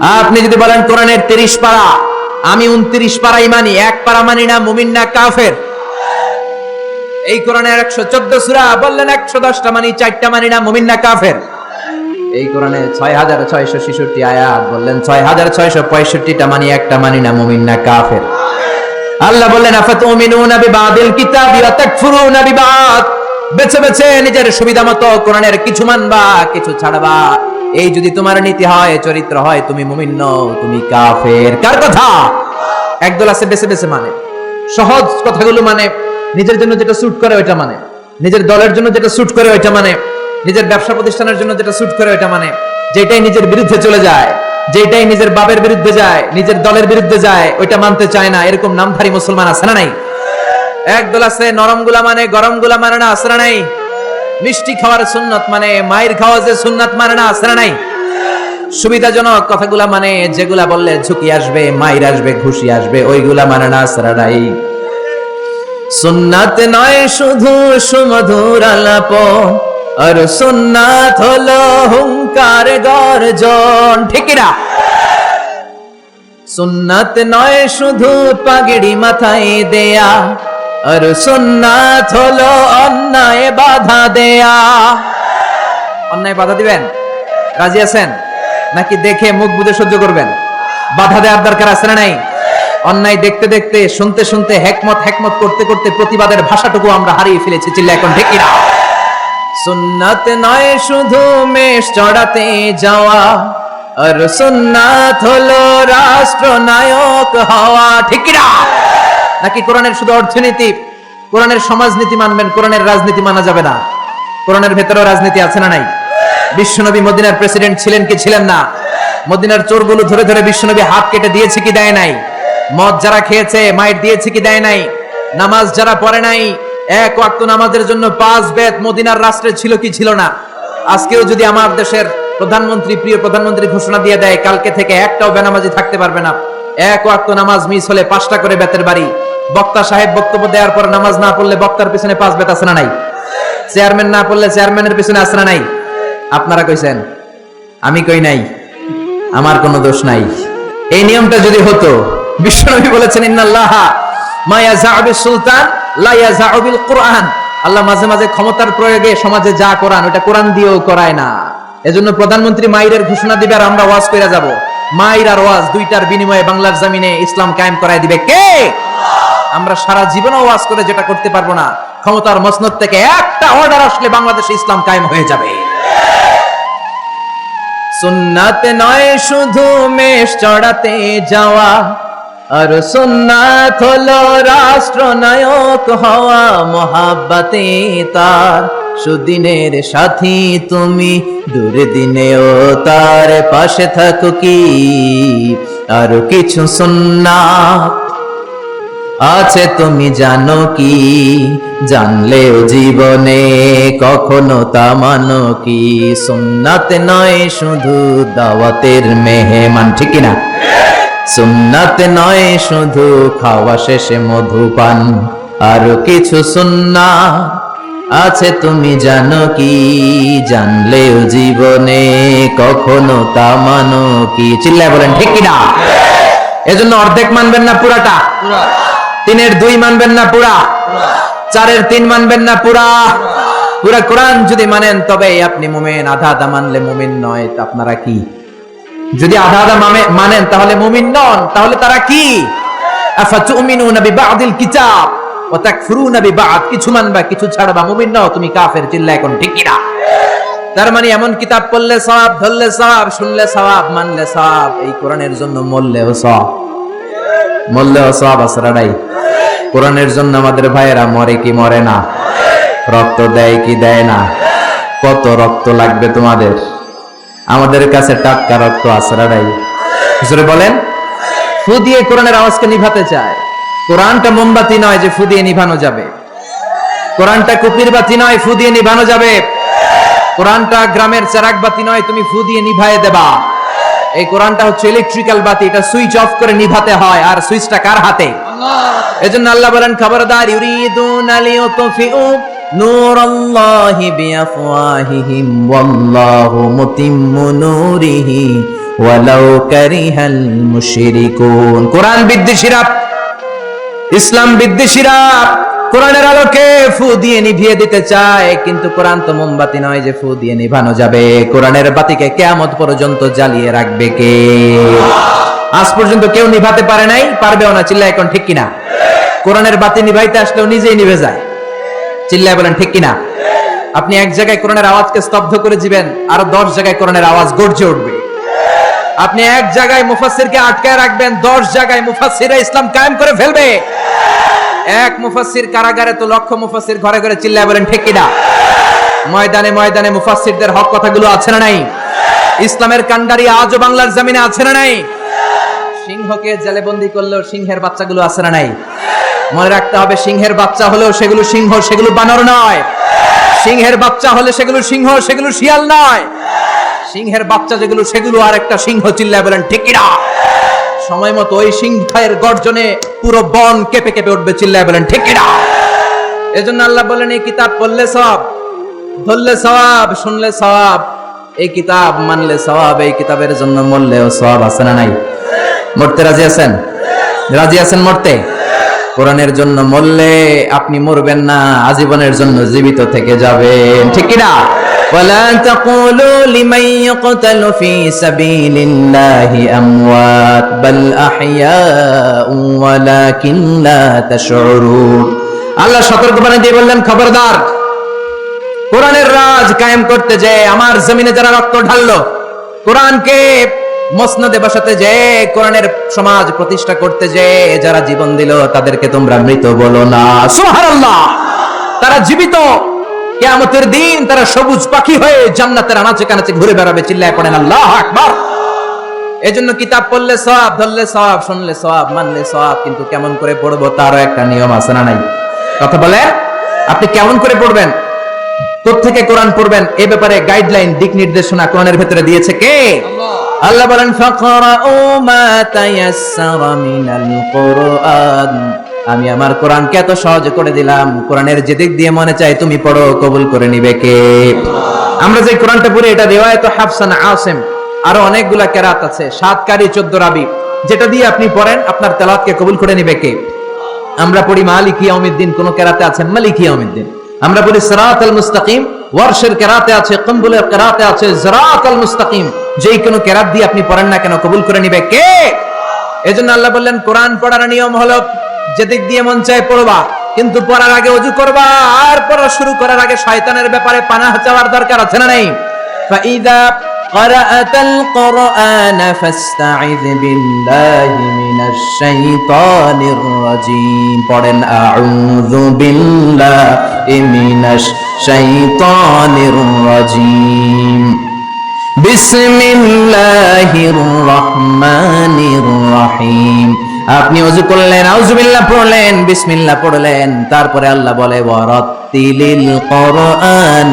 আপনি যদি বলেন কোরআনের তিরিশ পারা, আমি উনত্রিশ পারাই মানি, এক পারা মানি না, মুমিন না, কাফের। এই কোরআনের একশো চোদ্দ সুরা, বললেন একশো দশটা মানি, চারটা মানি না, মুমিন না, কাফের। এই কোরআনে ছয় হাজার ছয়শো ছেষট্টি আয়াত বললেন, ছয় হাজার ছয়শো পঁয়ষট্টিটা মানি, একটা মানি না, মুমিন না, কাফের। আল্লাহ বললেন আফাত আফাতুমিনুনা বিবাদিল কিতাবি ওয়া তাকফুরুনা বিবাদ। বেছে বেছে নিজের সুবিধা মতো কোরআনের কিছু মানবা, কিছু ছাড়বা। এই যদি তোমার নীতি হয়, চরিত্র হয়, তুমি মুমিন নও, তুমি কাফের। কার কথা? একদল আছে বেছে বেছে মানে। সহজ কথাগুলো মানে নিজের জন্য যেটা স্যুট করে ওইটা মানে। নিজের দলের জন্য যেটা স্যুট করে ওইটা মানে। নিজের ব্যবসা প্রতিষ্ঠানের জন্য যেটা স্যুট করে ওইটা মানে। যেটাই নিজের বিরুদ্ধে চলে যায়, যেটাই নিজের বাপের বিরুদ্ধে যায়, নিজের দলের বিরুদ্ধে যায়, ওইটা মানতে চায় না। এরকম নামধারী মুসলমান আছে না নাই? একদল আছে নরমগুলা মানে গরমগুলা মানে না, আছে না নাই? মিষ্টি খাওয়ার সুন্নত মানে মায়ের খাওয়া যে সুন্নত মানে না না নাই? সুবিধাজনক কথাগুলা মানে যেগুলা বললে ঝুঁকি আসবে, মায়ের আসবে, খুশি আসবে, ওইগুলা মানে না না নাই? সুন্নাত নয় শুধু সুমধুর আলাপ, আর সুন্নাত হলো হুঙ্কার গর্জন, ঠিক না? সুন্নাত নয় শুধু পাগড়ি মাথায় দেয়া আর সুন্নাত হলো অন্যায় বাধা দেয়া। অন্যায় বাধা দিবেন? রাজি আছেন? নাকি দেখে মুখ বুঝে সহ্য করবেন? বাধা দেওয়ার দরকার আছে না নাই? অন্যায় দেখতে দেখতে, শুনতে শুনতে, হেকমত হেকমত করতে করতে প্রতিবাদের ভাষাটুকু আমরা হারিয়ে ফেলেছি চিল্লা এখন ঠিক না সুন্নাত নয় শুধু মেষ চড়াতে যাওয়া, আর সুন্নাত হলো রাষ্ট্রনায়ক হওয়া, ঠিক না নাকি কোরআনের শুধু অর্থনীতি? কোরআনের সমাজনীতি মানবেন, কোরআনের রাজনীতি মানা যাবে না। কোরআনের ভেতরেও রাজনীতি আছে না নাই? বিশ্বনবী মদিনার প্রেসিডেন্ট ছিলেন কি ছিলেন না? মদিনার চোরগুলো ধরে ধরে বিশ্বনবী হাত কেটে দিয়েছে কি দেয় নাই? মদ যারা খেয়েছে মাইট দিয়েছে কি দেয় নাই? নামাজ যারা পড়ে নাই, এক ওয়াক্ত নামাজের জন্য পাঁচ বেদ মদিনার রাষ্ট্রে ছিল কি ছিল না? আজকেও যদি আমার দেশের প্রধানমন্ত্রী, প্রিয় প্রধানমন্ত্রী ঘোষণা দিয়ে দেয়, কালকে থেকে একটাও বেনামাজি থাকতে পারবে না। এক ওয়াক্ত নামাজ মিস হলে পাঁচটা করে বেতের বাড়ি। বক্তা সাহেব বক্তব্য দেওয়ার পর নামাজ না পড়লে বক্তার পিছনে পাঁচ বেত আছে না নাই? চেয়ারম্যান না পড়লে চেয়ারম্যানের পিছনে আছে না নাই? আপনারা কইছেন, আমি কই নাই? আমার কোনো দোষ নাই। এই নিয়মটা যদি হতো, বিশ্বনবী বলেছেন, ইন্নাল্লাহ মায়া জাহাবিল সুলতান লা ইয়াজাউবিল কোরআন আল্লাহ মাঝে মাঝে ক্ষমতার প্রয়োগে সমাজে যা কোরআন ওটা কোরআন দিয়েও করায় না। এজন্য প্রধানমন্ত্রী মাইরের ঘোষণা দিবে আর আমরা ওয়াজ করে যাব। মাইর আর ওয়াজ দুইটার বিনিময়ে বাংলার জমিনে ইসলাম কায়েম করায় দিবে কে? আমরা সারা জীবনে ওয়াজ করে যেটা করতে পারব না, ক্ষমতার মসনদ থেকে একটা অর্ডার আসলে বাংলাদেশে ইসলাম কায়েম হয়ে যাবে। সুন্নাত নয়, শুধু মেষ চড়াতে যাওয়া, আর সুন্নাত হলো রাষ্ট্রনায়ক হওয়া মহাব্বাতে তার। সুদিনের সাথী তুমি দুর্দিনেও তার পাশে থাকো কি? আর কিছু সুন্নাত আছে তুমি জানো কি? জানলেও জীবনে কখনো তা মানো কি? সুন্নাত নয় শুধু দাওয়াতের মেহমান, ঠিক না সুন্নাত নয় শুধু খাওয়া শেষে মধুপান, আর কিছু সুন্না আছে তুমি জানো কি? জানলেও জীবনে কখনো তা মানো কি? চিল্লায় বলেন, ঠিক কিনা? এজন্য অর্ধেক মানবেন না পুরাটা? তিনের দুই মানবেন না পুরা? চারের তিন মানবেন না পুরা? পুরা কোরআন যদি মানেন তবে আপনি মুমিন। আধা আধা মানলে মুমিন নয় আপনারা কি? যদি আধা আধা মানে- মানেন, তাহলে মুমিন নন, তাহলে তারা কি? আফাতুমিনুনা বিবাদিল কিতাব। কিছু মানবা, কিছু ছাড়বা। মুমিন নও, তুমি কাফের চিল্লা এখন ঠিক কি না। তার মানে এমন কিতাব পড়লে ধরলে শুনলে মানলে এই কোরআনের জন্য কোরআনের জন্য আমাদের ভাইয়েরা মরে কি মরে না? রক্ত দেয় কি দেয় না? কত রক্ত লাগবে তোমাদের? আমাদের কাছে টাটকা রক্ত আসরা বলেন? ফু দিয়ে কোরআনের আওয়াজকে নিভাতে চায়। কোরআনটা মোমবাতি নয় যে ফু দিয়ে নিভানো যাবে। কোরআনটা কুপির বাতি নয় ফু দিয়ে নিভানো যাবে। কোরআনটা গ্রামের চারাক বাতি নয়, তুমি ফু দিয়ে নিভায়ে দেবা। এই কোরআনটা হচ্ছে ইলেকট্রিক্যাল বাতি, এটা সুইচ অফ করে নিভাতে হয়। আর সুইচটা কার হাতে? এজন্য আল্লাহ বলেন, খবরদার, ইউরিদুন লিইউতফিউ নূরাল্লাহি বিআফওয়াহিহিম, ওয়াল্লাহু মুতিম্মু নূরিহি, ওয়ালাউ কারিহাল মুশরিকুন। কোরআন বিদ্বেষীরা ইসলাম বিদ্বেষীরা কোরআনের আলোকে ফু দিয়ে নিভিয়ে দিতে চায়, কিন্তু কোরআন তো মোমবাতি নয় যে ফু দিয়ে নিভানো যাবে। কোরআনের বাতিকে কেয়ামত পর্যন্ত জ্বালিয়ে রাখবে কে? আজ পর্যন্ত কেউ নিভাতে পারে নাই, পারবেও না চিল্লা এখন ঠিক কিনা? কোরআনের বাতি নিভাইতে আসলেও নিজেই নিভে যায়। চিল্লায় বলেন ঠিক কিনা? আপনি এক জায়গায় কোরআনের আওয়াজকে স্তব্ধ করে দিবেন, আর দশ জায়গায় কোরআনের আওয়াজ গর্জে উঠবে। আপনি এক জায়গায় মুফাসসিরকে আটকায় রাখবেন, দশ জায়গায় মুফাসসিরা ইসলাম কায়েম করে ফেলবে। এক মুফাসসির কারাগারে তো লক্ষ মুফাসসির ঘরে ঘরে চিল্লায় বলেন, ঠিক কিনা ময়দানে ময়দানে মুফাসসিরদের হক কথাগুলো আছে না নাই? ইসলামের কান্ডারি আজও বাংলার জমিনে আছে না নাই? সিংহকে জেলে বন্দি করলেও সিংহের বাচ্চাগুলো আছে না নাই? মনে রাখতে হবে, সিংহের বাচ্চা হলেও সেগুলো সিংহ, সেগুলো বানর নয়। সিংহের বাচ্চা হলে সেগুলো সিংহ, সেগুলো শিয়াল নয়। সিংহের বাচ্চা যেগুলো, সেগুলো আর একটা সিংহ চিল্লায় বলেন ঠিকিরা সময় মতো ওই সিংহের গর্জনে পুরো বন কেঁপে কেঁপে উঠবে, চিল্লায় বলেন ঠিকিরা এজন্য আল্লাহ বলেন, এই কিতাব পড়লে সব ধরলে সওয়াব, শুনলে সওয়াব, এই কিতাব মানলে সওয়াব, এই কিতাবের জন্য মরলেও সওয়াব আছে না নাই? মরতে রাজি আছেন? রাজি আছেন মরতে? কোরআনের জন্য মরলে আপনি মরবেন না, আজীবনের জন্য জীবিত থেকে যাবেন, ঠিক কি না ولا تقولوا لمن يقتل في سبيل الله أموات بل أحياء ولكن لا تشعرون আল্লাহ সতর্ক বানিয়ে দিয়ে বললেন খবরদার কোরআনের রাজ কায়েম করতে যে আমার জমিনে যারা রক্ত ঢাললো কোরআনকে মসনদে বসাতে যে কোরআনের সমাজ প্রতিষ্ঠা করতে যে যারা জীবন দিল তাদেরকে তোমরা মৃত বলো না সুবহানাল্লাহ তারা জীবিত কিয়ামতের দিন তারা সবুজ পাখি হয়ে জান্নাতের আনাচে কানাচে ঘুরে বেড়াবে চিল্লায় পড়েন আল্লাহ আকবার! এজন্য কিতাব পড়লে সওয়াব ধরলে সওয়াব শুনলে সওয়াব মানলে সওয়াব কিন্তু কেমন করে পড়ব তারও একটা নিয়ম আছে না নাই? কথা বলে আপনি কেমন করে পড়বেন? থেকে কোরআন পড়বেন? এ ব্যাপারে গাইডলাইন দিক নির্দেশনা কোরআনের ভেতরে দিয়েছে কে? আল্লাহ বলেন ফাকরাউ মা তায়াসসারা মিনাল কোরআন। আমি আমার কোরআনকে এত সহজ করে দিলাম। কোরআনের যে দিক দিয়ে মনে চাই তুমি পড়ো, কবুল করে নিবে কে? আমরা যে কোরআনটা পড়ি, এটা রিওয়ায়াত হাফসান আসিম আরও অনেকগুলা কেরাত আছে। সাত কারি চোদ্দ রাবি। যেটা দিয়ে আপনি পড়েন, আপনার তেলাওয়াতকে কবুল করে নিবে কে? আমরা পড়ি মালিক ইয়াউমিদ্দিন, কোন কেরাতে আছেন মালিক ইয়াউমিদ্দিন। আমরা পড়ি সরাত আল মুস্তাকিম। ওয়ার্শের কেরাতে আছে, কম্বুলের কেরাতে আছে জিরাত আল মুস্তাকিম। যেই কোনো কেরাত দিয়ে আপনি পড়েন না কেন, কবুল করে নিবে কে? এজন্য আল্লাহ বললেন, কোরআন পড়ার নিয়ম হলো যেদিক দিয়ে মন চায় পড়বা কিন্তু পড়ার আগে অজু করবা আর পড়া শুরু করার আগে শয়তানের ব্যাপারে পানাহ চাওয়ার দরকার আছে না নাই ফাইদা قرأت القرآن فاستعذ بالله من الشيطان الرجيم পড়েন أعوذ بالله من الشيطان الرجيم بسم الله الرحمن الرحيم আপনি অজু করলেন আউজুবিল্লাহ পড়লেন বিসমিল্লাহ পড়লেন তারপরে আল্লাহ বলে ওয়ারাত্তিলিল কোরআন